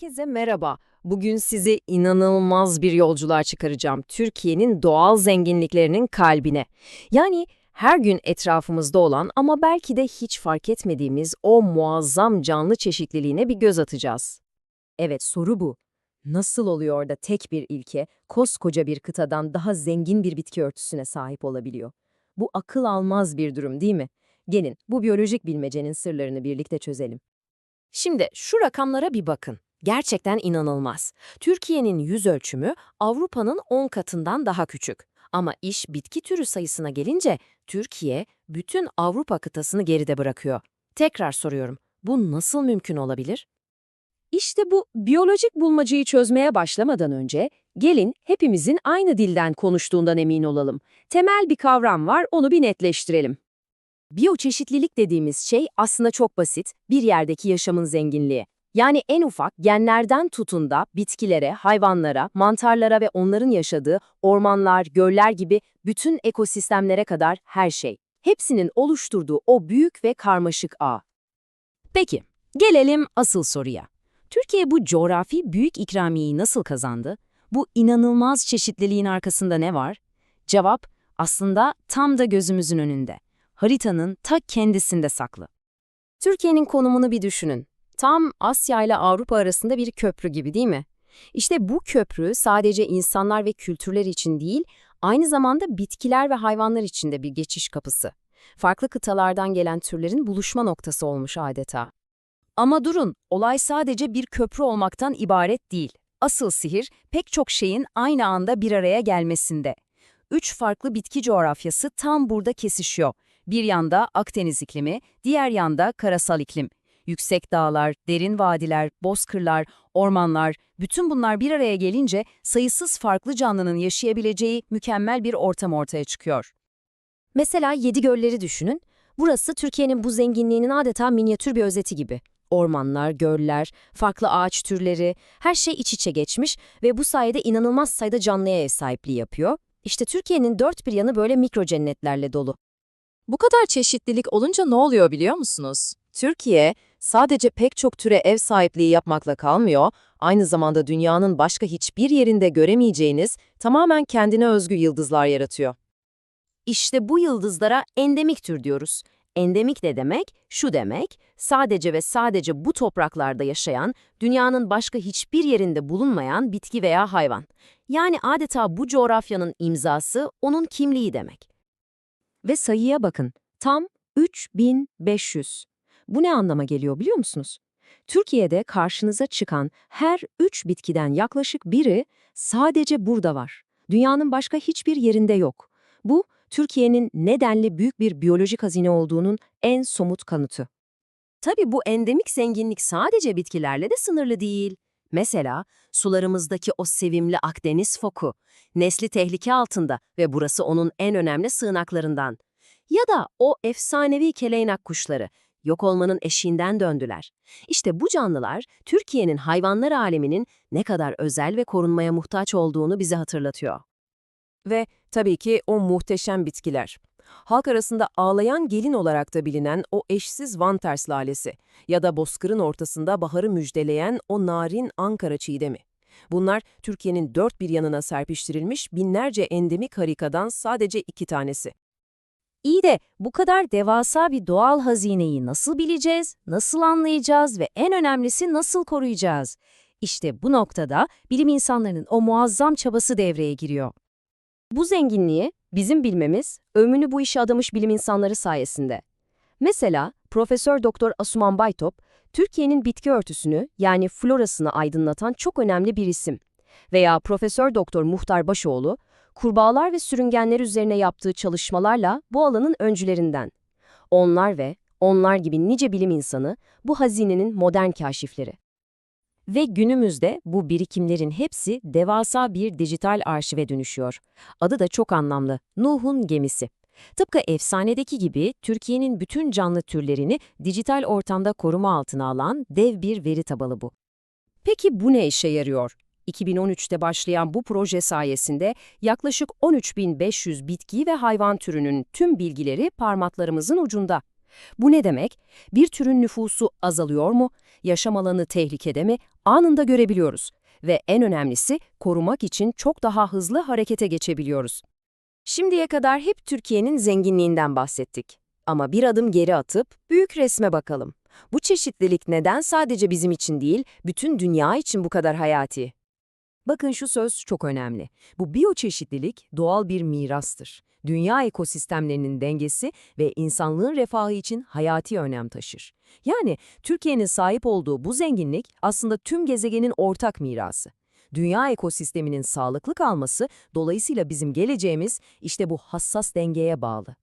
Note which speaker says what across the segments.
Speaker 1: Herkese merhaba. Bugün sizi inanılmaz bir yolculuğa çıkaracağım. Türkiye'nin doğal zenginliklerinin kalbine. Yani her gün etrafımızda olan ama belki de hiç fark etmediğimiz o muazzam canlı çeşitliliğine bir göz atacağız. Evet, soru bu. Nasıl oluyor da tek bir ilke koskoca bir kıtadan daha zengin bir bitki örtüsüne sahip olabiliyor? Bu akıl almaz bir durum değil mi? Gelin bu biyolojik bilmecenin sırlarını birlikte çözelim. Şimdi şu rakamlara bir bakın. Gerçekten inanılmaz. Türkiye'nin yüz ölçümü Avrupa'nın 10 katından daha küçük. Ama iş bitki türü sayısına gelince Türkiye bütün Avrupa kıtasını geride bırakıyor. Tekrar soruyorum. Bu nasıl mümkün olabilir? İşte bu biyolojik bulmacayı çözmeye başlamadan önce gelin hepimizin aynı dilden konuştuğundan emin olalım. Temel bir kavram var, onu bir netleştirelim. Biyoçeşitlilik dediğimiz şey aslında çok basit, bir yerdeki yaşamın zenginliği. Yani en ufak genlerden tutun da bitkilere, hayvanlara, mantarlara ve onların yaşadığı ormanlar, göller gibi bütün ekosistemlere kadar her şey. Hepsinin oluşturduğu o büyük ve karmaşık ağ. Peki, gelelim asıl soruya. Türkiye bu coğrafi büyük ikramiyeyi nasıl kazandı? Bu inanılmaz çeşitliliğin arkasında ne var? Cevap aslında tam da gözümüzün önünde. Haritanın ta kendisinde saklı. Türkiye'nin konumunu bir düşünün. Tam Asya ile Avrupa arasında bir köprü gibi değil mi? İşte bu köprü sadece insanlar ve kültürler için değil, aynı zamanda bitkiler ve hayvanlar için de bir geçiş kapısı. Farklı kıtalardan gelen türlerin buluşma noktası olmuş adeta. Ama durun, olay sadece bir köprü olmaktan ibaret değil. Asıl sihir pek çok şeyin aynı anda bir araya gelmesinde. Üç farklı bitki coğrafyası tam burada kesişiyor. Bir yanda Akdeniz iklimi, diğer yanda karasal iklim. Yüksek dağlar, derin vadiler, bozkırlar, ormanlar, bütün bunlar bir araya gelince sayısız farklı canlının yaşayabileceği mükemmel bir ortam ortaya çıkıyor. Mesela Yedi Gölleri düşünün. Burası Türkiye'nin bu zenginliğinin adeta minyatür bir özeti gibi. Ormanlar, göller, farklı ağaç türleri, her şey iç içe geçmiş ve bu sayede inanılmaz sayıda canlıya ev sahipliği yapıyor. İşte Türkiye'nin dört bir yanı böyle mikro cennetlerle dolu.
Speaker 2: Bu kadar çeşitlilik olunca ne oluyor biliyor musunuz? Türkiye sadece pek çok türe ev sahipliği yapmakla kalmıyor, aynı zamanda dünyanın başka hiçbir yerinde göremeyeceğiniz tamamen kendine özgü yıldızlar yaratıyor.
Speaker 1: İşte bu yıldızlara endemik tür diyoruz. Endemik de demek, şu demek, sadece ve sadece bu topraklarda yaşayan, dünyanın başka hiçbir yerinde bulunmayan bitki veya hayvan. Yani adeta bu coğrafyanın imzası, onun kimliği demek. Ve sayıya bakın, tam 3500. Bu ne anlama geliyor biliyor musunuz? Türkiye'de karşınıza çıkan her üç bitkiden yaklaşık biri sadece burada var. Dünyanın başka hiçbir yerinde yok. Bu, Türkiye'nin nedenli büyük bir biyolojik hazine olduğunun en somut kanıtı. Tabii bu endemik zenginlik sadece bitkilerle de sınırlı değil. Mesela sularımızdaki o sevimli Akdeniz foku, nesli tehlike altında ve burası onun en önemli sığınaklarından. Ya da o efsanevi keleynak kuşları, yok olmanın eşiğinden döndüler. İşte bu canlılar, Türkiye'nin hayvanlar aleminin ne kadar özel ve korunmaya muhtaç olduğunu bize hatırlatıyor.
Speaker 3: Ve tabii ki o muhteşem bitkiler. Halk arasında ağlayan gelin olarak da bilinen o eşsiz Van Ters lalesi ya da bozkırın ortasında baharı müjdeleyen o narin Ankara çiğdemi. Bunlar Türkiye'nin dört bir yanına serpiştirilmiş binlerce endemik harikadan sadece iki tanesi.
Speaker 1: İyi de bu kadar devasa bir doğal hazineyi nasıl bileceğiz, nasıl anlayacağız ve en önemlisi nasıl koruyacağız? İşte bu noktada bilim insanlarının o muazzam çabası devreye giriyor. Bu zenginliği bizim bilmemiz, ömrünü bu işe adamış bilim insanları sayesinde. Mesela Profesör Doktor Asuman Baytop, Türkiye'nin bitki örtüsünü yani florasını aydınlatan çok önemli bir isim. Veya Profesör Doktor Muhtar Başoğlu, kurbağalar ve sürüngenler üzerine yaptığı çalışmalarla bu alanın öncülerinden. Onlar ve onlar gibi nice bilim insanı bu hazinenin modern kaşifleri. Ve günümüzde bu birikimlerin hepsi devasa bir dijital arşive dönüşüyor. Adı da çok anlamlı, Nuh'un gemisi. Tıpkı efsanedeki gibi Türkiye'nin bütün canlı türlerini dijital ortamda koruma altına alan dev bir veri tabanı bu. Peki bu ne işe yarıyor? 2013'te başlayan bu proje sayesinde yaklaşık 13.500 bitki ve hayvan türünün tüm bilgileri parmaklarımızın ucunda. Bu ne demek? Bir türün nüfusu azalıyor mu? Yaşam alanı tehlikede mi? Anında görebiliyoruz. Ve en önemlisi korumak için çok daha hızlı harekete geçebiliyoruz. Şimdiye kadar hep Türkiye'nin zenginliğinden bahsettik. Ama bir adım geri atıp büyük resme bakalım. Bu çeşitlilik neden sadece bizim için değil, bütün dünya için bu kadar hayati?
Speaker 3: Bakın şu söz çok önemli. Bu biyoçeşitlilik doğal bir mirastır. Dünya ekosistemlerinin dengesi ve insanlığın refahı için hayati önem taşır. Yani Türkiye'nin sahip olduğu bu zenginlik aslında tüm gezegenin ortak mirası. Dünya ekosisteminin sağlıklı kalması dolayısıyla bizim geleceğimiz işte bu hassas dengeye bağlı.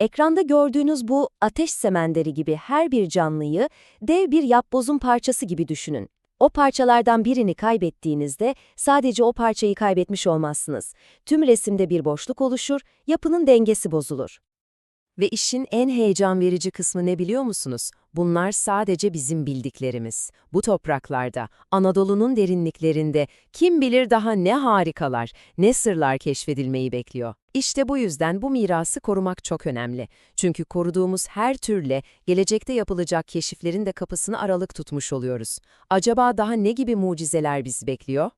Speaker 1: Ekranda gördüğünüz bu ateş semenderi gibi her bir canlıyı dev bir yapbozun parçası gibi düşünün. O parçalardan birini kaybettiğinizde sadece o parçayı kaybetmiş olmazsınız. Tüm resimde bir boşluk oluşur, yapının dengesi bozulur.
Speaker 3: Ve işin en heyecan verici kısmı ne biliyor musunuz? Bunlar sadece bizim bildiklerimiz. Bu topraklarda, Anadolu'nun derinliklerinde kim bilir daha ne harikalar, ne sırlar keşfedilmeyi bekliyor. İşte bu yüzden bu mirası korumak çok önemli. Çünkü koruduğumuz her türle gelecekte yapılacak keşiflerin de kapısını aralık tutmuş oluyoruz. Acaba daha ne gibi mucizeler bizi bekliyor?